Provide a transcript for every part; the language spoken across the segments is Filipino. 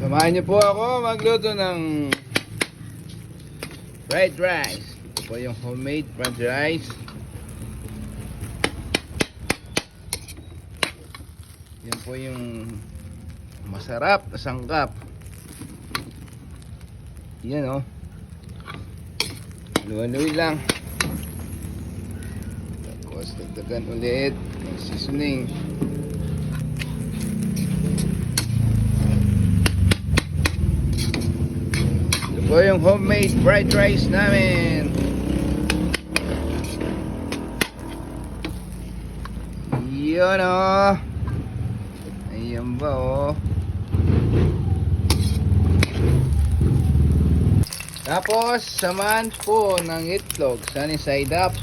Samahan niyo po ako magluto ng fried rice. Ito po yung homemade fried rice. Yan po yung masarap na sangkap. Yan o. Oh. Luwa-luwi lang. Tapos dagdagan ulit ng seasoning. Ito yung homemade fried rice namin. Yun o. Oh. Ba o. Oh. Tapos, samahan po ng itlog. Sunny side up.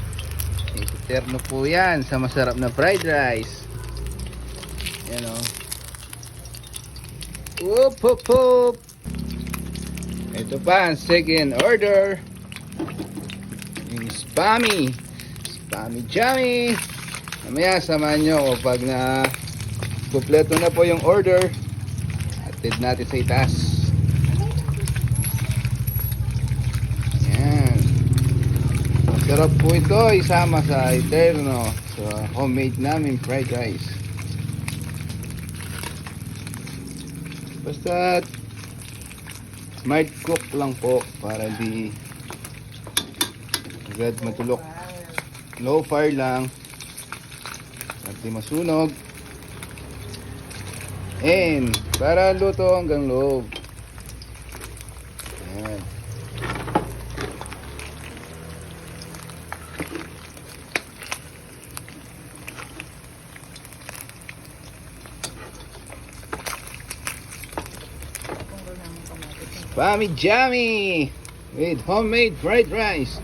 Iterno po yan sa masarap na fried rice. Yan o. Whoop, whoop, whoop. Ito pa second order. Yung spammy. Spammy jammy. Mamaya samahan nyo ako pag na kumpleto na po yung order. Atid natin sa itaas. Yan. Masarap po ito isama sa Eterno. Sa homemade namin fried rice. Basta smart cook lang po para di agad matulok. Low fire lang. At di masunog. And para luto hanggang loob. Ayan. Spammy Jammy with homemade fried rice.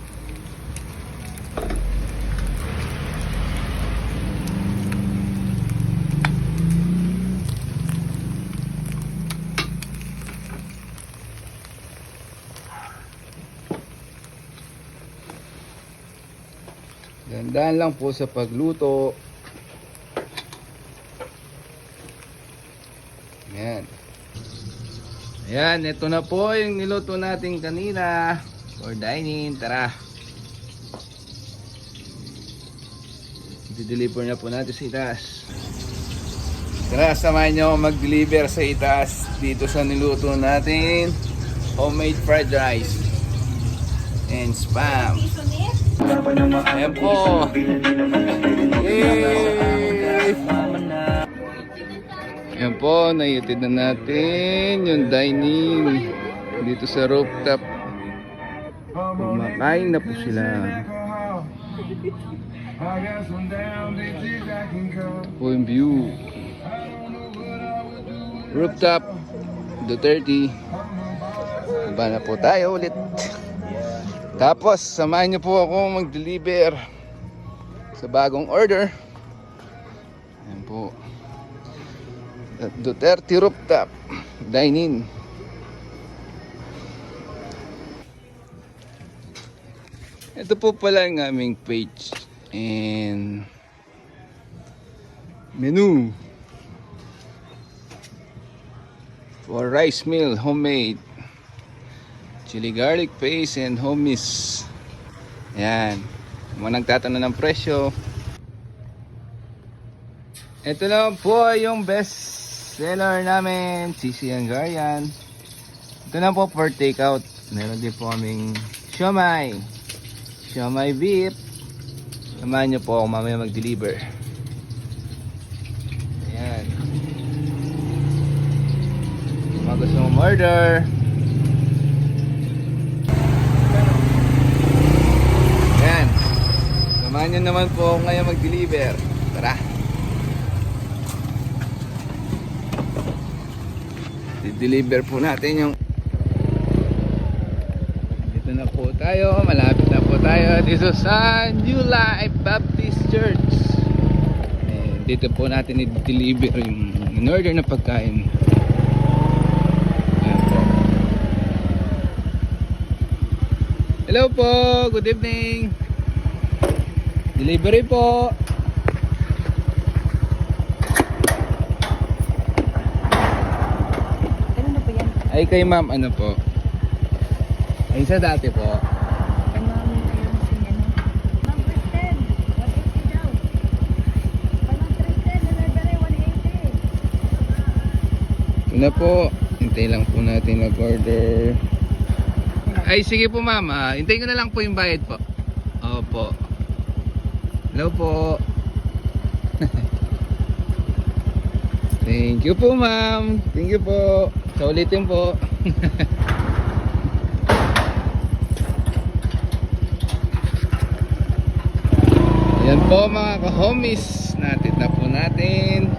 Gandaan lang po sa pagluto. Yan. Ayan, ito na po yung niluto natin kanina for dining. Tara. I-deliver na po natin sa itaas. Tara, samahan nyo mag-deliver sa itaas dito sa niluto natin. Homemade fried rice. And spam. Ayan po. Ayan po, naiitid na natin yung dining dito sa rooftop. Kumakain na po sila. Po yung view. Rooftop, Duterte. Iba na po tayo ulit. Tapos, samahan niyo po ako mag-deliver sa bagong order. Ayan po. Duterte Rooftop Dine-in. Ito po pala ang aming page. And menu. For rice meal homemade. Chili garlic paste and homies. Yan mga nagtatanong ng presyo. Ito na po yung best seller namin Sisi Hungarian ito na po for takeout. Meron din po kaming siomay. Siomay beef. Samahan nyo po ako mamaya mag deliver ayan mga gusto mong order. Ayan. Samahan nyo naman po ngayon mag-deliver. Tara. I-deliver po natin yung dito na po tayo. Malapit na po tayo dito sa New Life Baptist Church. Eh, dito po natin i-deliver yung in-order na pagkain. Hello po, good evening. Delivery po. Ano na ba yan? Ay kay ma'am ano po? Ay sa dati po. Si ano. Ma'am Kristen, 180 daw. Kay ma'am Kristen, delivery 180. Ito na po. Hintay lang po natin mag-order. Ay, sige po ma'am. Ah, hintayin ko na lang po yung bayad po. Opo. Hello po. Thank you po ma'am. Thank you po. Sa ulitin po. Ayan po mga ka-homies. Natin na po natin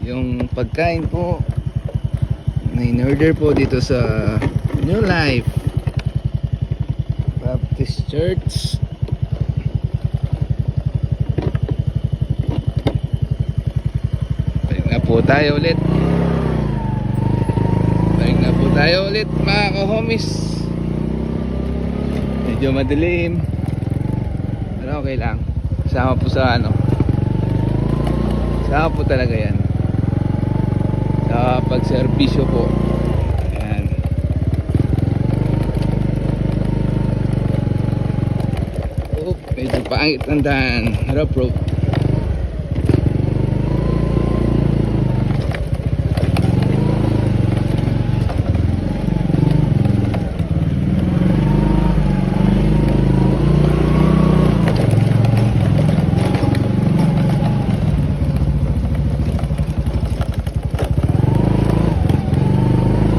yung pagkain po na in-order po dito sa New Life Baptist Church Balik na po tayo ulit tayo ulit mga ka-homies Medyo madilim Pero okay lang Sama po sa ano Sama po talaga yan sa pagserbisyo po. Ayan. Oh, medyo pangit ang daan. Harap rope.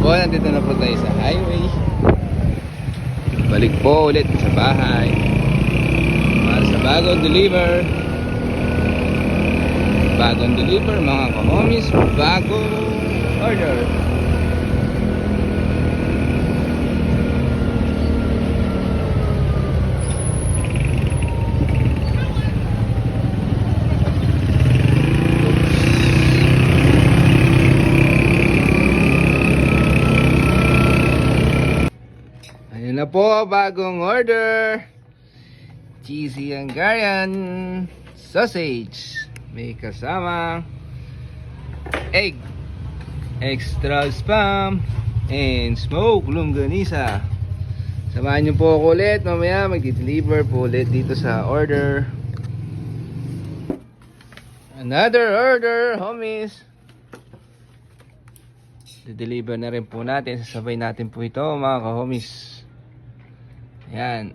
Po, nandito na po tayo sa highway. Balik po ulit sa bahay. Para sa bagong deliver. Bagong deliver mga kahomies. Bagong order. Na po, bagong order. Cheesy Hungarian sausage. May kasama egg, extra spam, and smoked longganisa. Samahan niyo po ako ulit. Mamaya magdi-deliver po ulit dito sa order. Another order, homies. I-deliver na rin po natin. Sasabay natin po ito mga ka-homies. Ayan.